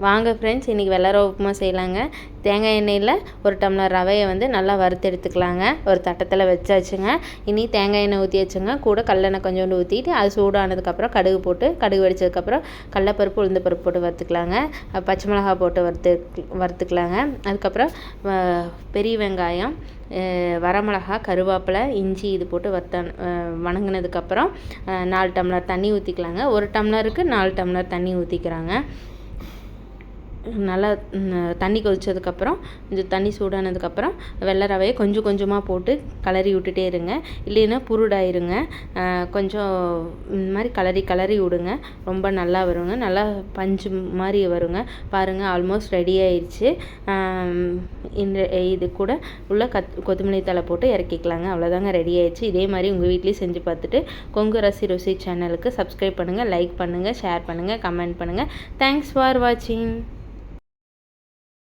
வாங்க ஃப்ரெண்ட்ஸ் இன்றைக்கி வெள்ளரவை உப்புமா செய்யலாங்க. தேங்காய் எண்ணெயில் ஒரு டம்ளர் ரவையை வந்து நல்லா வறுத்து எடுத்துக்கலாங்க. ஒரு தட்டத்தில் வச்சாச்சுங்க. இனி தேங்காய் எண்ணெய் ஊற்றி வச்சுங்க கூட கல்லெண்ணெய் கொஞ்சோண்டு ஊற்றிட்டு அது சூடானதுக்கப்புறம் கடுகு போட்டு கடுகு வெடிச்சதுக்கப்புறம் கடலப்பருப்பு உளுந்து பருப்பு போட்டு வறுத்துக்கலாங்க. பச்சை மிளகா போட்டு வறுத்து வறுத்துக்கலாங்க. அதுக்கப்புறம் வ- பெரிய வெங்காயம் வரமிளகா கருவேப்பிலை இஞ்சி இது போட்டு வறுத்த வணங்கினதுக்கப்புறம் நாலு டம்ளர் தண்ணி ஊற்றிக்கலாங்க ஒரு டம்ளருக்கு நாலு டம்ளர் தண்ணி ஊற்றிக்கிறாங்க நல்லா தண்ணி கொதித்ததுக்கப்புறம் கொஞ்சம் தண்ணி சூடானதுக்கப்புறம் வெள்ளை ரவையை கொஞ்சம் கொஞ்சமாக போட்டு கலரி விட்டுட்டே இருங்க. இல்லைன்னா புருடாயிருங்க. கொஞ்சம் இந்த மாதிரி கலரி கலரி விடுங்க. ரொம்ப நல்லா வருங்க. நல்லா பஞ்சு மாதிரி வருங்க. பாருங்கள் ஆல்மோஸ்ட் ரெடி ஆயிடுச்சு இந்த இது கூட உள்ள கத் கொத்தமல்லி தழை போட்டு இறக்கிக்கலாங்க. அவ்வளோதாங்க ரெடி ஆயிடுச்சு இதே மாதிரி உங்கள் வீட்லேயும் செஞ்சு பார்த்துட்டு கொங்கு ரசி ருசி சேனலுக்கு சப்ஸ்கிரைப் பண்ணுங்கள் லைக் பண்ணுங்கள் ஷேர் பண்ணுங்கள் கமெண்ட் பண்ணுங்கள் தேங்க்ஸ் ஃபார் வாட்சிங்